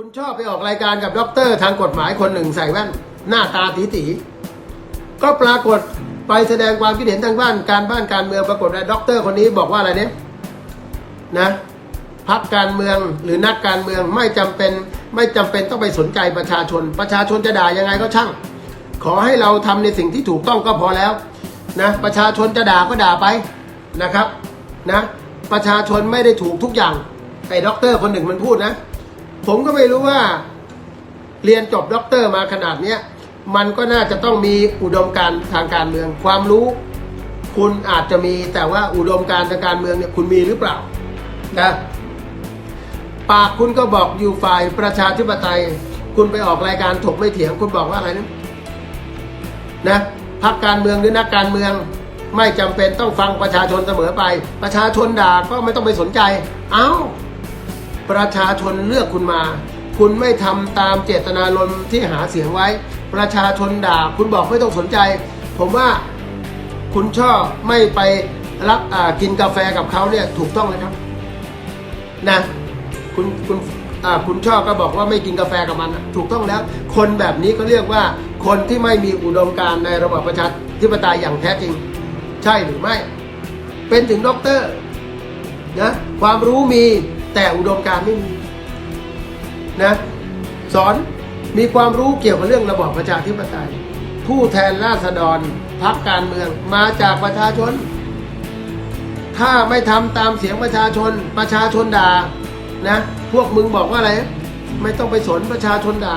คุณชอบไปออกรายการกับด็อกเตอร์ทางกฎหมายคนหนึ่งใส่แว่น หน้าตาตีตีก็ปรากฏไปแสดงความคิดเห็นทางบ้านการบ้านการเมืองปรากฏว่าด็อกเตอร์คนนี้บอกว่าอะไรเนี่ยนะพักการเมืองหรือนักการเมืองไม่จำเป็นไม่จำเป็นต้องไปสนใจประชาชน ประชาชนจะด่ายังไงก็ช่าง ขอให้เราทำในสิ่งที่ถูกต้องก็พอแล้วนะประชาชนจะด่าก็ด่าไปนะครับนะประชาชนไม่ได้ถูกทุกอย่างไอ้ด็อกเตอร์คนหนึ่งมันพูดนะ ผมก็ไม่รู้ว่า เรียนจบด็อกเตอร์มาขนาดเนี้ยมันก็น่าจะต้องมีอุดมการทางการเมือง ความรู้ คุณอาจจะมีแต่ว่าอุดมการทางการเมืองเนี่ยคุณมีหรือเปล่านะปากคุณก็บอกอยู่ฝ่ายประชาธิปไตย คุณไปออกรายการถกไม่เถียง คุณบอกว่าอะไรนะนะพักการเมืองหรือนักการเมือง ไม่จำเป็นต้องฟังประชาชนเสมอไป ประชาชนด่าก็ไม่ต้องไปสนใจ เอ้า ประชาชนเลือกคุณมา คุณไม่ทำตามเจตนารมณ์ที่หาเสียงไว้ ประชาชนด่า คุณบอกไม่ต้องสนใจ ผมว่าคุณชอบไม่ไปรับอ่ากินกาแฟกับเขาเนี่ยถูกต้องเลยครับนะคุณคุณอาคุณชอบก็บอกว่าไม่กินกาแฟกับมัน ถูกต้องแล้ว คนแบบนี้ก็เรียกว่า คนที่ไม่มีอุดมการณ์ในระบบประชาธิปไตยอย่างแท้จริง ใช่หรือไม่ เป็นถึงด็อกเตอร์นะความรู้มี แต่อุดมการณ์ไม่มีนะสอนมีความรู้เกี่ยวกับเรื่องระบอบประชาธิปไตย ผู้แทนราษฎรพักการเมืองมาจากประชาชน ถ้าไม่ทำตามเสียงประชาชน ประชาชนด่านะ พวกมึงบอกว่าอะไร ไม่ต้องไปสนประชาชนด่า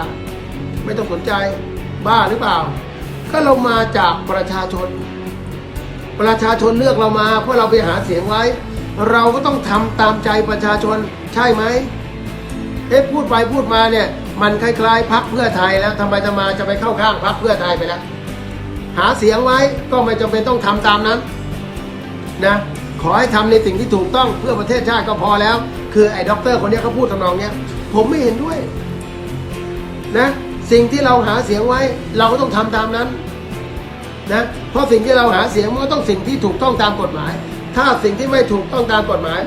ไม่ต้องสนใจบ้าหรือเปล่า ก็เรามาจากประชาชน ประชาชนเลือกเรามาเพื่อเราไปหาเสียงไว้ เราก็ต้องทำตามใจประชาชนใช่ไหมเอ๊ะพูดไปพูดมาเนี่ย มันคล้ายๆพักเพื่อไทยแล้วทำไมจะมาจะไปเข้าข้างพักเพื่อไทยไปแล้วหาเสียงไว้ก็ไม่จำเป็นต้องทำตามนั้นนะขอให้ทำในสิ่งที่ถูกต้องเพื่อประเทศชาติก็พอแล้ว คือไอ้ด็อกเตอร์คนนี้เขาพูดทำนองเนี้ยผมไม่เห็นด้วยนะสิ่งที่เราหาเสียงไว้ เราก็ต้องทำตามนั้นนะเพราะสิ่งที่เราหาเสียงมันก็ต้องสิ่งที่ถูกต้องตามกฎหมาย ถ้าสิ่งที่ไม่ถูกต้องตามกฎหมาย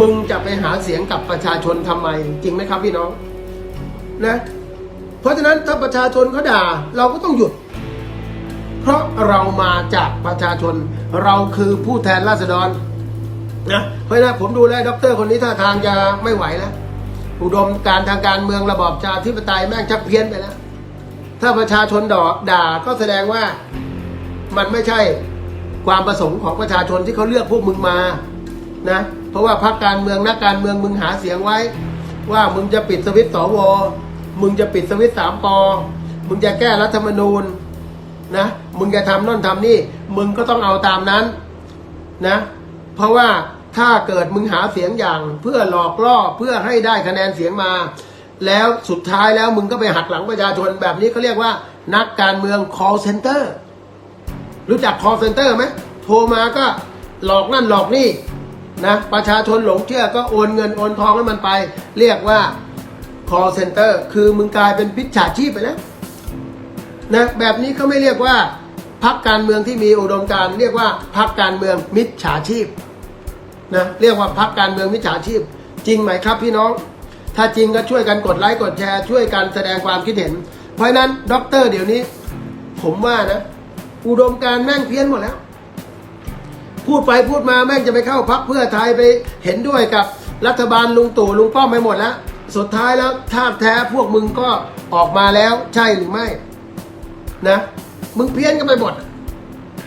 มึงจะไปหาเสียงกับประชาชนทำไม จริงไหมครับพี่น้องนะเพราะฉะนั้นถ้าประชาชนเขาด่าเราก็ต้องหยุด เพราะเรามาจากประชาชน เราคือผู้แทนราษฎรนะเพราะฉะนั้นผมดูแลด็อกเตอร์คนนี้ท่าทางจะไม่ไหวแล้วอุดมการทางการเมืองระบอบประชาธิปไตยแม่งชักเพี้ยนไปแล้ว ถ้าประชาชนดอกด่าก็แสดงว่ามันไม่ใช่ ความประสงค์ของประชาชนที่เขาเลือกพวกมึงมานะเพราะว่าพรรคการเมืองนักการเมืองมึงหาเสียงไว้ ว่ามึงจะปิดสวิตช์สวมึงจะปิดสวิตช์สามปอมึงจะแก้รัฐธรรมนูญนะมึงจะทำนั่นทำนี่ มึงก็ต้องเอาตามนั้นนะเพราะว่าถ้าเกิดมึงหาเสียงอย่างเพื่อหลอกล่อเพื่อให้ได้คะแนนเสียงมา แล้วสุดท้ายแล้วมึงก็ไปหักหลังประชาชนแบบนี้เขาเรียกว่า นักการเมือง call center รู้จัก call center ไหมโทรมาก็หลอกนั่นหลอกนี่นะประชาชนหลงเชื่อก็โอนเงินโอนทองให้มันไป เรียกว่า call center คือมึงกลายเป็นพิชฉาชีพไปแล้วนะแบบนี้เขาไม่เรียกว่าพักการเมืองที่มีอุดมการเรียกว่าพักการเมืองมิจฉาชีพนะเรียกว่าพักการเมืองมิจฉาชีพ จริงไหมครับพี่น้อง ถ้าจริงก็ช่วยกันกดไลค์กดแชร์ช่วยกันแสดงความคิดเห็น เพราะนั้นด็อกเตอร์เดี๋ยวนี้ ผมว่านะ อุดมการแม่งเพี้ยนหมดแล้ว พูดไปพูดมาแม่งจะไปเข้าพักเพื่อไทยไปเห็นด้วยกับรัฐบาลลุงตู่ลุงป้อมไปหมดแล้ว สุดท้ายแล้วท่าแท้พวกมึงก็ออกมาแล้วใช่หรือไม่ นะ มึงเพี้ยนกันไปหมด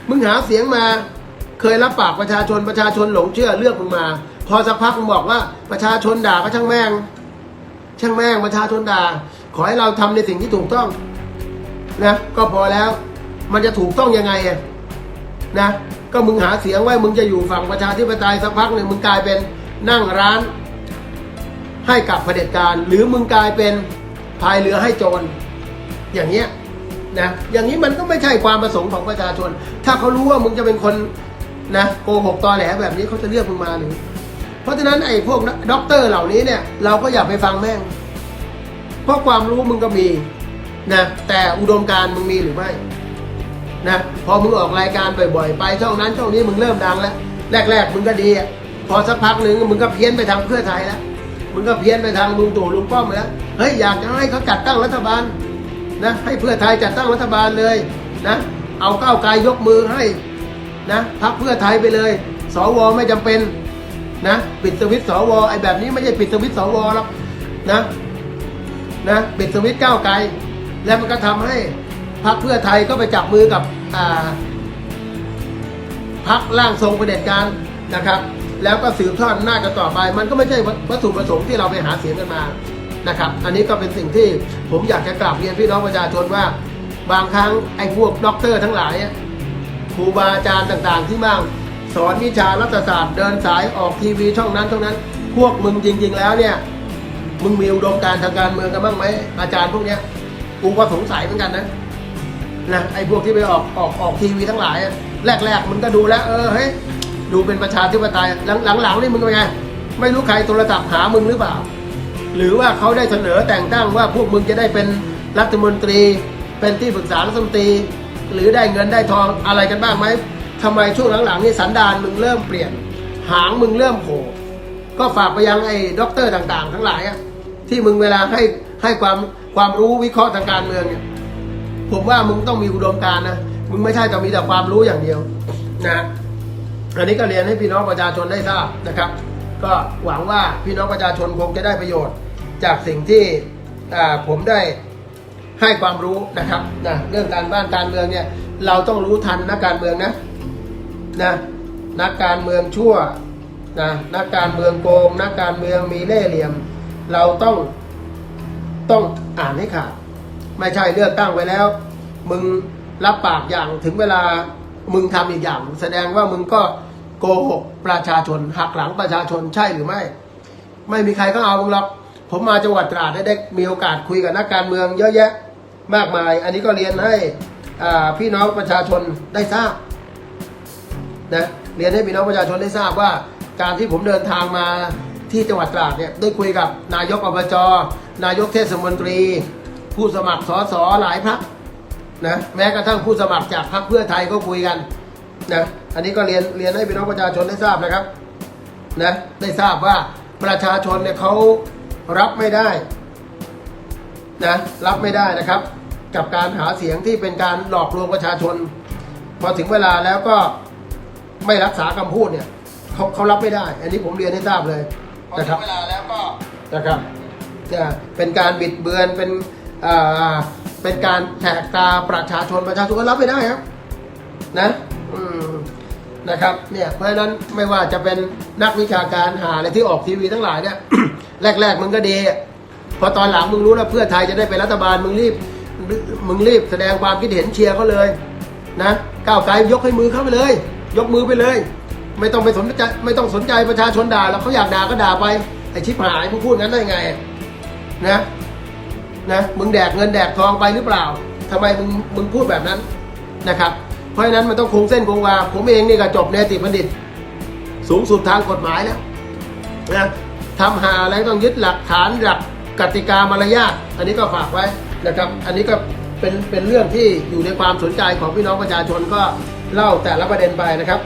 มึงหาเสียงมา เคยรับปากประชาชนประชาชนหลงเชื่อเลือกมึงมา พอสักพักมึงบอกว่าประชาชนด่าก็ช่างแม่ง ช่างแม่งประชาชนด่า ขอให้เราทำในสิ่งที่ถูกต้อง นะ ก็พอแล้ว มันจะถูกต้องยังไงอะนะ ก็มึงหาเสียงไว้มึงจะอยู่ฝั่งประชาธิปไตยสักพักหนึ่งมึงกลายเป็นนั่งร้าน ให้กับเผด็จการ หรือมึงกลายเป็นพายเรือให้โจรอย่างเงี้ยนะอย่างนี้มันก็ไม่ใช่ความประสงค์ของประชาชน ถ้าเขารู้ว่ามึงจะเป็นคนนะโกหกตอแหลแบบนี้เขาจะเลือกมึงมาหรือ เพราะฉะนั้นไอ้พวกด็อกเตอร์เหล่านี้เนี่ยเราก็อย่าไปฟังแม่ง เพราะความรู้มึงก็มีนะแต่อุดมการณ์มึงมีหรือไม่ นะพอมึงออกรายการบ่อยๆ ไปช่องนั้นช่องนี้มึงเริ่มดังแล้วแรก ๆ มึงก็ดีอะพอสักพักหนึ่งมึงก็เพี้ยนไปทางเพื่อไทยแล้วมึงก็เพี้ยนไปทางลุงตู่ลุงป้อมแล้วเฮ้ยอยากจะให้เขาจัดตั้งรัฐบาลนะให้เพื่อไทยจัดตั้งรัฐบาลเลยนะเอาก้าวไกลยกมือให้นะพักเพื่อไทยไปเลย สวไม่จำเป็นนะปิดสวิตสวไอ้แบบนี้ไม่ใช่ปิดสวิตสวหรอกนะนะปิดสวิตก้าวไกล แล้วมันก็ทำให้ พักเพื่อไทยก็ไปจับมือกับอ่าพักร่างทรงประเด็จการนะครับ แล้วก็สืบทอดอำนากันต่อไป มันก็ไม่ใช่วัตถุประสงค์ที่เราไปหาเสียงกันมานะครับ อันนี้ก็เป็นสิ่งที่ผมอยากจะกราบเรียนพี่น้องประชาชนว่า บางครั้งไอ้พวกด็อกเตอร์ทั้งหลายครูบาอาจารย์ต่างๆ ที่มั่งสอนวิชารัฐศาสตร์เดินสายออกทีวีช่องนั้นช่องนั้น พวกมึงจริง ๆ แล้วเนี่ยมึงมีอุดมการทางการเมืองกันบ้างไหมอาจารย์พวกเนี้ยกูก็สงสัยเหมือนกันนะ นะไอ้พวกที่ไปออกออกออกทีวีทั้งหลาย แรกๆมันก็ดูแล้ว เออเฮ้ยดูเป็นประชาธิปไตยหลังหลังๆนี่มึงเป็นไงไม่รู้ใครโทรศัพท์หามึงหรือเปล่า หรือว่าเขาได้เสนอแต่งตั้งว่าพวกมึงจะได้เป็นรัฐมนตรี เป็นที่ปรึกษารัฐมนตรี หรือได้เงินได้ทองอะไรกันบ้างไหมทำไมช่วงหลังๆนี่สันดานมึงเริ่มเปลี่ยน หางมึงเริ่มโผล่ก็ฝากไปยังไอ้ด็อกเตอร์ต่างๆ ทั้งหลายอะที่มึงเวลาให้ให้ความความรู้วิเคราะห์ทางการเมืองเนี่ย ผมว่ามึงต้องมีอุดมการณ์นะมึงไม่ใช่แต่มีแต่ความรู้อย่างเดียวนะอันนี้ก็เรียนให้พี่น้องประชาชนได้ทราบนะครับ ก็หวังว่าพี่น้องประชาชนคงจะได้ประโยชน์ จากสิ่งที่ผมได้ให้ความรู้นะครับนะเรื่องการบ้านการเมืองเนี่ยเราต้องรู้ทันนักการเมืองนะนะนักการเมืองชั่วนะนักการเมืองโกง นักการเมืองมีเล่ห์เหลี่ยม เราต้องต้องอ่านให้ขาด ไม่ใช่เลือกตั้งไว้แล้ว มึงรับปากอย่างถึงเวลามึงทำอีกอย่าง แสดงว่ามึงก็โกหกประชาชนหักหลังประชาชนใช่หรือไม่ ไม่มีใครก็เอามึงหรอกผมมาจังหวัดตราดได้ได้มีโอกาสคุยกับนักการเมืองเยอะแยะมากมาย อันนี้ก็เรียนให้พี่น้องประชาชนได้ทราบนะเรียนให้พี่น้องประชาชนได้ทราบว่า การที่ผมเดินทางมาที่จังหวัดตราดเนี่ยได้คุยกับนายกอบจนายกเทศมนตรี ผู้สมัครสสหลายพรรคนะแม้กระทั่งผู้สมัครจากพรรคเพื่อไทยก็คุยกันนะอันนี้ก็เรียนเรียนให้พี่น้องประชาชนได้ทราบนะครับนะได้ทราบว่าประชาชนเนี่ยเขารับไม่ได้นะรับไม่ได้นะครับ กับการหาเสียงที่เป็นการหลอกลวงประชาชน พอถึงเวลาแล้วก็ไม่รักษาคำพูดเนี่ยเขาเขารับไม่ได้ อันนี้ผมเรียนให้ทราบเลยนะครับเวลาแล้วก็นะครับจะเป็นการบิดเบือนเป็นอ่า เป็นการแหกตาประชาชนประชาชนก็รับไม่ได้ครับ นะนะครับเนี่ยเพราะฉะนั้นไม่ว่าจะเป็นนักวิชาการหาอะไรที่ออกทีวีทั้งหลายเนี่ยแรก ๆ มึงก็ดีพอตอนหลังมึงรู้แล้วเพื่อไทยจะได้เป็นรัฐบาลมึงรีบมึงรีบแสดงความคิดเห็นเชียร์เขาเลยนะก้าวไกลยกให้มือเข้าไปเลย ยกมือไปเลย ไม่ต้องไปสนใจไม่ต้องสนใจประชาชนด่าแล้วเขาอยากด่าก็ด่าไปไอชิบหายมึงพูดงั้นได้ไงนะ นะมึงแดกเงินแดกทองไปหรือเปล่าทำไมมึงมึงพูดแบบนั้นนะครับเพราะฉะนั้นมันต้องคงเส้นคงวาผมเองนี่ก็จบเนติบัณฑิต สูงสุดทางกฎหมายแล้วนะทำหาอะไรต้องยึดหลักฐานหลักกติกามารยาทอันนี้ก็ฝากไว้นะครับ อันนี้ก็เป็นเป็นเรื่องที่อยู่ในความสนใจของพี่น้องประชาชนก็เล่าแต่ละประเด็นไปนะครับ